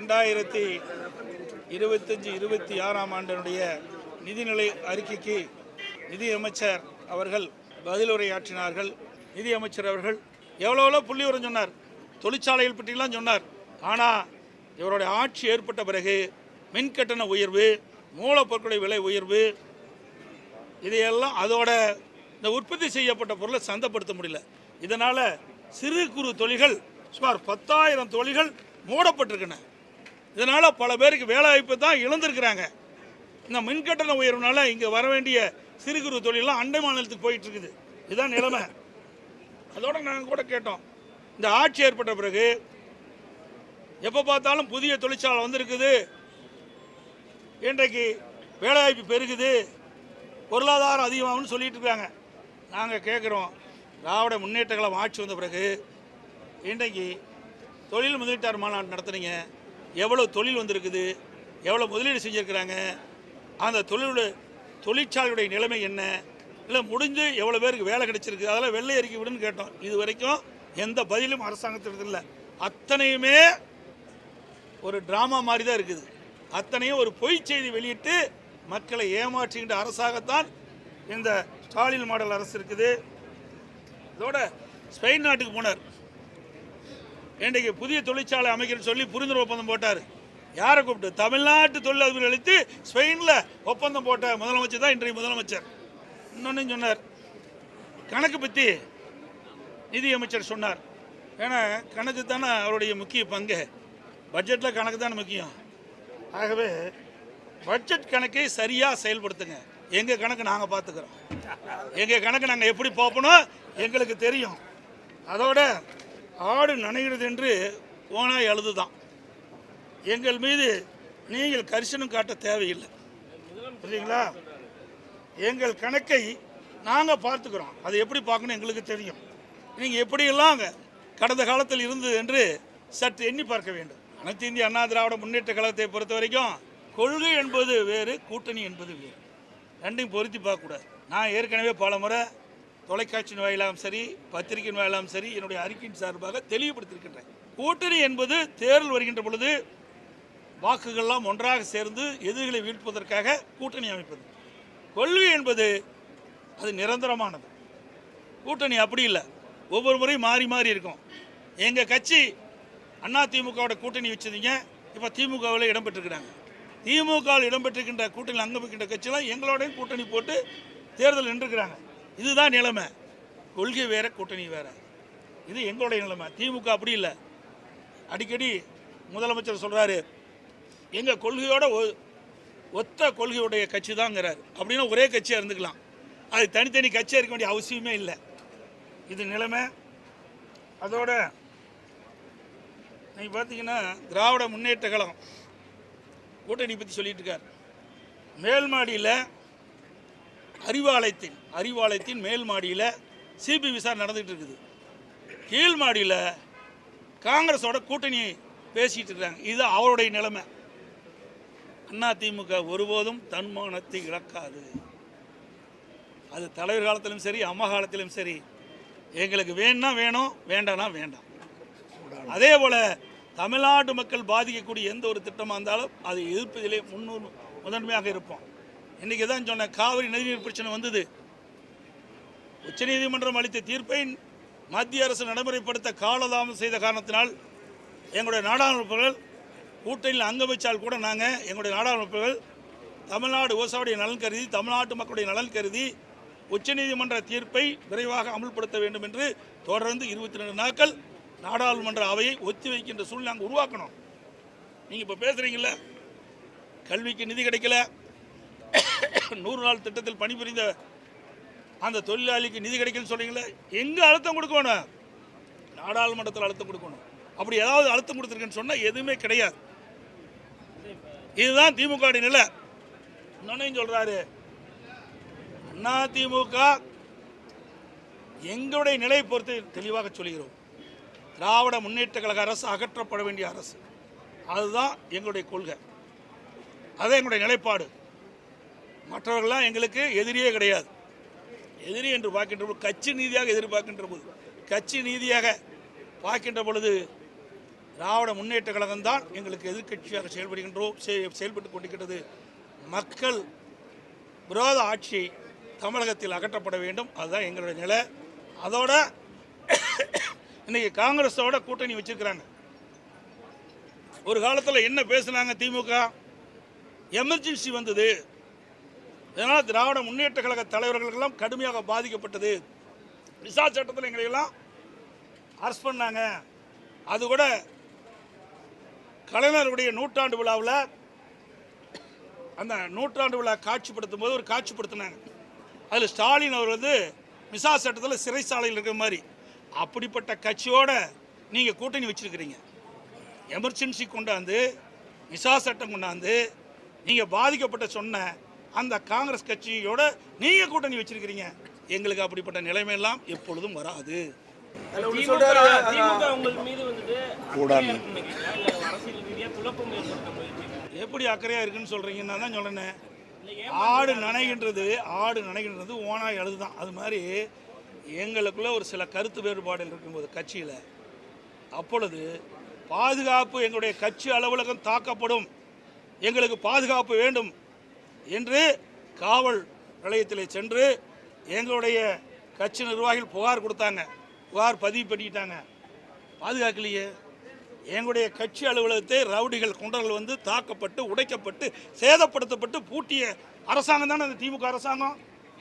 ரெண்டாயிரத்தி இருபத்தஞ்சி இருபத்தி ஆறாம் ஆண்டினுடைய நிதிநிலை அறிக்கைக்கு நிதியமைச்சர் அவர்கள் பதிலுரையாற்றினார்கள். நிதியமைச்சர் அவர்கள் எவ்வளோ எவ்வளோ புள்ளி உரம் சொன்னார். தொழிற்சாலைகள் பற்றிலாம் சொன்னார். ஆனால் இவருடைய ஆட்சி ஏற்பட்ட பிறகு மின் கட்டண உயர்வு மூலப்பொருட்களுடைய விலை உயர்வு இதையெல்லாம் அதோட இந்த உற்பத்தி செய்யப்பட்ட பொருளை சந்தைப்படுத்த முடியல. இதனால் சிறு குறு தொழில்கள் சுமார் பத்தாயிரம் தொழில்கள் மூடப்பட்டிருக்கின்றன. இதனால் பல பேருக்கு வேலைவாய்ப்பு தான் இழந்திருக்கிறாங்க. இந்த மின்கட்டண உயர்வுனால இங்கே வர வேண்டிய சிறு குறு தொழிலாம் அண்டை மாநிலத்துக்கு போயிட்டு இருக்குது இதுதான் நிலைமை. அதோட நாங்கள் கூட கேட்டோம். இந்த ஆட்சி ஏற்பட்ட பிறகு எப்போ பார்த்தாலும் புதிய தொழிற்சாலை வந்திருக்குது. இன்றைக்கு வேலைவாய்ப்பு பெருகுது. பொருளாதாரம் அதிகமாகும்னு சொல்லிட்டு இருக்காங்க. நாங்கள் கேட்குறோம் திராவிட முன்னேற்ற கழகம் ஆட்சி வந்த பிறகு இன்றைக்கு தொழில் முதலீட்டார் மாநாடு நடத்துனீங்க. எவ்வளோ தொழில் வந்திருக்குது எவ்வளோ முதலீடு செஞ்சுருக்கிறாங்க அந்த தொழிலோட தொழிற்சாலையுடைய நிலைமை என்ன இல்லை முடிஞ்சு எவ்வளோ பேருக்கு வேலை கிடைச்சிருக்கு அதெல்லாம் வெள்ளை அறிக்கை விடுன்னு கேட்டோம். இது வரைக்கும் எந்த பதிலும் அரசாங்கத்திற்கு இல்லை. அத்தனையுமே ஒரு ட்ராமா மாதிரி தான் இருக்குது. அத்தனையும் ஒரு பொய் செய்தி வெளியிட்டு மக்களை ஏமாற்றுகின்ற அரசாகத்தான் இந்த ஸ்டாலின் மாடல் அரசு இருக்குது. இதோட ஸ்பெயின் நாட்டுக்கு போனார். இன்றைக்கு புதிய தொழிற்சாலை அமைக்கிறேன்னு சொல்லி புரிந்துணர்வு ஒப்பந்தம் போட்டார். யாரை கூப்பிட்டு? தமிழ்நாட்டு தொழிலதிபர் அளித்து ஸ்பெயினில் ஒப்பந்தம் போட்ட முதலமைச்சர் தான் இன்றைய முதலமைச்சர். இன்னொன்னு சொன்னார். கணக்கு பற்றி நிதியமைச்சர் சொன்னார். ஏன்னா கணக்கு தானே அவருடைய முக்கிய பங்கு. பட்ஜெட்டில் கணக்கு தானே முக்கியம். ஆகவே பட்ஜெட் கணக்கை சரியாக செயல்படுத்துங்க. எங்கள் கணக்கு நாங்கள் பார்த்துக்கிறோம் எங்கள் கணக்கு நாங்கள் எப்படி பார்ப்போனோ எங்களுக்கு தெரியும். அதோட ஆடு நனைகிறது என்று ஓனாய் அழுதுதான். எங்கள் மீது நீங்கள் கரிசனம் காட்ட தேவையில்லை. புரியுங்களா எங்கள் கணக்கை நாங்கள் பார்த்துக்கிறோம். அதை எப்படி பார்க்கணும் எங்களுக்கு தெரியும். நீங்கள் எப்படியெல்லாம் அங்கே கடந்த காலத்தில் இருந்தது என்று சற்று எண்ணி பார்க்க வேண்டும். அனைத்து இந்திய அண்ணா திராவிட முன்னேற்ற கழகத்தை பொறுத்த வரைக்கும் கொள்கை என்பது வேறு கூட்டணி என்பது வேறு. ரெண்டையும் பொருத்தி பார்க்கக்கூடாது. நான் ஏற்கனவே பல முறை தொலைக்காட்சியின் வாயிலாகவும் சரி பத்திரிகையின் வாயிலாகவும் சரி என்னுடைய அறிக்கையின் சார்பாக தெளிவுபடுத்தியிருக்கின்றேன். கூட்டணி என்பது தேர்தல் வருகின்ற பொழுது வாக்குகள்லாம் ஒன்றாக சேர்ந்து எதிரிகளை வீழ்ப்பதற்காக கூட்டணி அமைப்பது. கொள்கை என்பது அது நிரந்தரமானது. கூட்டணி அப்படி இல்லை. ஒவ்வொரு முறையும் மாறி மாறி இருக்கும். எங்கள் கட்சி அண்ணா திமுகவோட கூட்டணி வச்சுருந்தீங்க இப்போ திமுகவில் இடம்பெற்றிருக்கிறாங்க திமுகவில் இடம்பெற்றிருக்கின்ற கூட்டணி அங்கம் இருக்கின்ற கட்சியெல்லாம் எங்களோடையும் கூட்டணி போட்டு தேர்தல் நின்றுக்கிறாங்க. இதுதான் நிலைமை. கொள்கை வேற கூட்டணி வேற. இது எங்களுடைய நிலைமை. திமுக அப்படி இல்லை. அடிக்கடி முதலமைச்சர் சொல்கிறாரு எங்கள் கொள்கையோட ஒ- ஒத்த கொள்கையுடைய கட்சி தாங்கிறார் அப்படின்னா ஒரே கட்சியாக இருந்துக்கலாம். அது தனித்தனி கட்சியாக இருக்க வேண்டிய அவசியமே இல்லை. இது நிலைமை. அதோட நீங்கள் பார்த்தீங்கன்னா திராவிட முன்னேற்ற கழகம் கூட்டணி பற்றி சொல்லிட்டு இருக்கார். மேல்மாடியில் அறிவாலயத்தின் அறிவாலயத்தின் மேல் மாடியில் சிபி விசாரணை நடந்துகிட்டு இருக்குது. கீழ் மாடியில் காங்கிரஸோட கூட்டணி பேசிட்டு இருக்காங்க. இது அவருடைய நிலைமை. அண்ணா திமுக ஒருபோதும் தன்மானத்தை இழக்காது. அது தலைவர் காலத்திலும் சரி அம்மா காலத்திலும் சரி. எங்களுக்கு வேணும்னா வேணும் வேண்டாம்னா வேண்டாம். அதே போல் தமிழ்நாட்டு மக்கள் பாதிக்கக்கூடிய எந்த ஒரு திட்டமாக இருந்தாலும் அதை எதிர்ப்பதிலே முன்னூறு முதன்மையாக இருப்போம். இன்றைக்கி தான் சொன்னேன் காவிரி நதிநீர் பிரச்சனை வந்தது. உச்சநீதிமன்றம் அளித்த தீர்ப்பை மத்திய அரசு நடைமுறைப்படுத்த காலதாமதம் செய்த காரணத்தினால் எங்களுடைய நாடாளுமன்றங்கள் கூட்டணியில் அங்கம் வச்சால் கூட நாங்கள் எங்களுடைய நாடாளுமன்றங்கள் தமிழ்நாடு விவசாயிய நலன் கருதி தமிழ்நாட்டு மக்களுடைய நலன் கருதி உச்சநீதிமன்ற தீர்ப்பை விரைவாக அமல்படுத்த வேண்டும் என்று தொடர்ந்து இருபத்தி ரெண்டு நாட்கள் நாடாளுமன்ற அவையை ஒத்தி வைக்கின்ற சூழ்நிலை நாங்கள் உருவாக்கணும். நீங்கள் இப்போ பேசுகிறீங்கள கல்விக்கு நிதி கிடைக்கல நூறு நாள் திட்டத்தில் பணிபுரிந்த அந்த தொழிலாளிக்கு நிதி கிடைக்குன்னு சொல்கிறீங்களே எங்கே அழுத்தம் கொடுக்கணும்? நாடாளுமன்றத்தில் அழுத்தம் கொடுக்கணும். அப்படி ஏதாவது அழுத்தம் கொடுத்துருக்குன்னு சொன்னால் எதுவுமே கிடையாது. இதுதான் திமுக நிலை. இன்னொன்னையும் சொல்கிறாரு அண்ணா திமுக எங்களுடைய நிலையை பொறுத்து தெளிவாக சொல்கிறோம். திராவிட முன்னேற்ற கழக அரசு அகற்றப்பட வேண்டிய அரசு. அதுதான் எங்களுடைய கொள்கை. அதான் எங்களுடைய நிலைப்பாடு. மற்றவர்கள்லாம் எங்களுக்கு எதிரியே கிடையாது. எதிரி என்று பார்க்கின்ற பொழுது கட்சி நீதியாக எதிர்பார்க்கின்ற போது கட்சி நீதியாக பார்க்கின்ற பொழுது திராவிட முன்னேற்ற கழகம் தான் எங்களுக்கு எதிர்க்கட்சியாக செயல்படுகின்றோம் செயல்பட்டு கொண்டிருக்கிறது மக்கள் விரோத ஆட்சி தமிழகத்தில் அகற்றப்பட வேண்டும். அதுதான் எங்களுடைய நிலை. அதோட இன்னைக்கு காங்கிரஸோட கூட்டணி வச்சிருக்கிறாங்க. ஒரு காலத்தில் என்ன பேசுனாங்க திமுக? எமர்ஜென்சி வந்தது. இதனால் திராவிட முன்னேற்ற கழக தலைவர்களுக்கெல்லாம் கடுமையாக பாதிக்கப்பட்டது. விசா சட்டத்தில் எங்களையெல்லாம் அரெஸ்ட் பண்ணாங்க. அது கூட கலைஞருடைய நூற்றாண்டு விழாவில் அந்த நூற்றாண்டு விழா காட்சிப்படுத்தும் போது ஒரு காட்சிப்படுத்தினாங்க அதில் ஸ்டாலின் அவர் வந்து மிசா சட்டத்தில் சிறைச்சாலையில் இருக்கிற மாதிரி. அப்படிப்பட்ட கட்சியோட நீங்கள் கூட்டணி வச்சிருக்கிறீங்க. எமர்ஜென்சி கொண்டாந்து மிசா சட்டம் கொண்டாந்து நீங்கள் பாதிக்கப்பட்ட சொன்ன அந்த காங்கிரஸ் கட்சியோட நீங்கள் கூட்டணி வச்சிருக்கிறீங்க. எங்களுக்கு அப்படிப்பட்ட நிலைமையெல்லாம் எப்பொழுதும் வராது. வந்துட்டு அக்கறையா இருக்குன்னு எப்படி நான் தான் சொல்கிறேன் ஆடு நனைகின்றது ஆடு நனைகின்றது ஓனாய் அழுதுதான். அது மாதிரி எங்களுக்குள்ள ஒரு சில கருத்து வேறுபாடுகள் இருக்கும்போது கட்சியில். அப்பொழுது பாதுகாப்பு எங்களுடைய கட்சி அலுவலகம் தாக்கப்படும். எங்களுக்கு பாதுகாப்பு வேண்டும். என்று காவல் நிலையத்தில் சென்று எங்களுடைய கட்சி நிர்வாகிகள் புகார் கொடுத்தாங்க. புகார் பதிவு பண்ணிட்டாங்க. பாதுகாக்கலையே. எங்களுடைய கட்சி அலுவலகத்தை ரவுடிகள் குண்டர்கள் வந்து தாக்கப்பட்டு உடைக்கப்பட்டு சேதப்படுத்தப்பட்டு பூட்டிய அரசாங்கம் தானே அந்த திமுக அரசாங்கம்?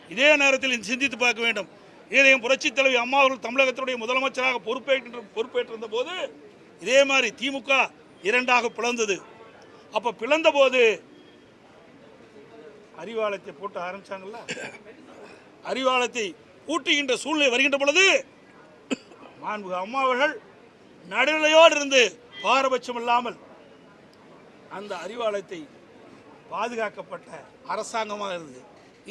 இதே நேரத்தில் சிந்தித்து பார்க்க வேண்டும். இதையும் புரட்சித் தலைவி அம்மா அவர்கள் தமிழகத்தினுடைய முதலமைச்சராக பொறுப்பேற்று பொறுப்பேற்றிருந்த போது இதே மாதிரி திமுக இரண்டாக பிளந்தது. அப்போ பிளந்த போது அறிவாலயத்தை போட்டு ஆரம்பிச்சாங்கல்ல? அறிவாலயத்தை பூட்டுகின்ற சூழ்நிலை வருகின்ற பொழுது மாண்பு அம்மா அவர்கள் நடுநிலையோடு இருந்து பாரபட்சம் இல்லாமல் அந்த அறிவாலயத்தை பாதுகாக்கப்பட்ட அரசாங்கமாக இருந்தது.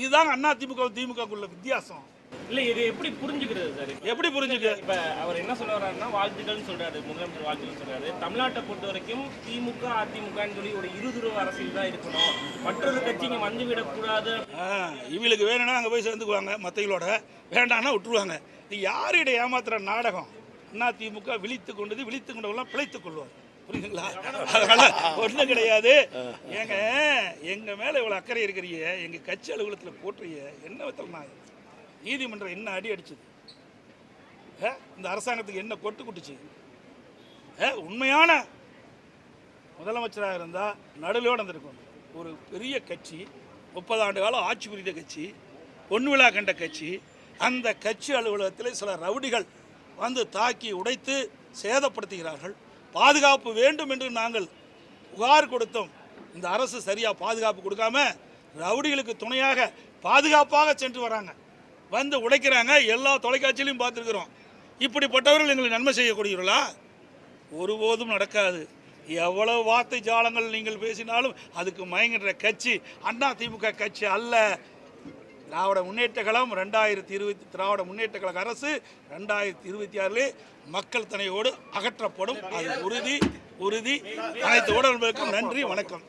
இதுதான் அண்ணா திமுக திமுகக்குள்ள வித்தியாசம். இல்ல இது எப்படி புரிஞ்சுக்கிறது சார்? எப்படி புரிஞ்சுக்க? இப்ப அவர் என்ன சொல்ல வர்றாருன்னா வாழ்த்துக்கள்னு சொல்றாரு முதலமைச்சர் வாழ்த்துக்கள் சொல்றாரு. தமிழ்நாட்டை பொறுத்த வரைக்கும் திமுக அதிமுகன்னு சொல்லி ஒரு இருதுருவ அரசியல் தான் இருக்கணும். மற்றொரு கட்சிங்க வந்து விடக்கூடாது ஆ, இவங்களுக்கு வேணும்னா அங்கே போய் சேர்ந்துக்குவாங்க மற்றவங்களோட வேண்டாம்னா விட்டுருவாங்க. இது யாரிட ஏமாத்துற நாடகம்? அண்ணா திமுக விழித்து கொண்டது விழித்து கொண்டவெல்லாம் பிழைத்துக் கொள்வார். புரியுதுங்களா? அதனால ஒன்றும் கிடையாது. ஏங்க எங்க மேல இவ்வளவு அக்கறை இருக்கிறீங்க எங்க கட்சி அலுவலகத்தில் போட்டுறீங்க என்ன வித்தல் நான் நீதிமன்றம் என்ன அடி அடிச்சது? இந்த அரசாங்கத்துக்கு என்ன கொட்டு குட்டுச்சு? உண்மையான முதலமைச்சராக இருந்தால் நடுவிலோடு வந்திருக்கும் ஒரு பெரிய கட்சி முப்பது ஆண்டு காலம் ஆட்சி புரிந்த கட்சி பொன் விழா கண்ட கட்சி அந்த கட்சி அலுவலகத்தில் சில ரவுடிகள் வந்து தாக்கி உடைத்து சேதப்படுத்துகிறார்கள். பாதுகாப்பு வேண்டும் என்று நாங்கள் புகார் கொடுத்தோம். இந்த அரசு சரியாக பாதுகாப்பு கொடுக்காம ரவுடிகளுக்கு துணையாக பாதுகாப்பாக சென்று வராங்க. வந்து உடைக்கிறாங்க எல்லா தொலைக்காட்சியிலையும் பார்த்துருக்குறோம். இப்படிப்பட்டவர்கள் எங்களை நன்மை செய்யக்கூடியவர்களா? ஒருபோதும் நடக்காது. எவ்வளவு வார்த்தை ஜாலங்கள் நீங்கள் பேசினாலும் அதுக்கு மயங்குகிற கட்சி அண்ணா திமுக கட்சி அல்ல. திராவிட முன்னேற்ற கழகம் ரெண்டாயிரத்தி இருபத்தி திராவிட முன்னேற்ற கழக அரசு ரெண்டாயிரத்தி இருபத்தி ஆறிலே மக்கள் தனையோடு அகற்றப்படும். அது உறுதி உறுதி. அனைத்து உடல்களுக்கும் நன்றி வணக்கம்.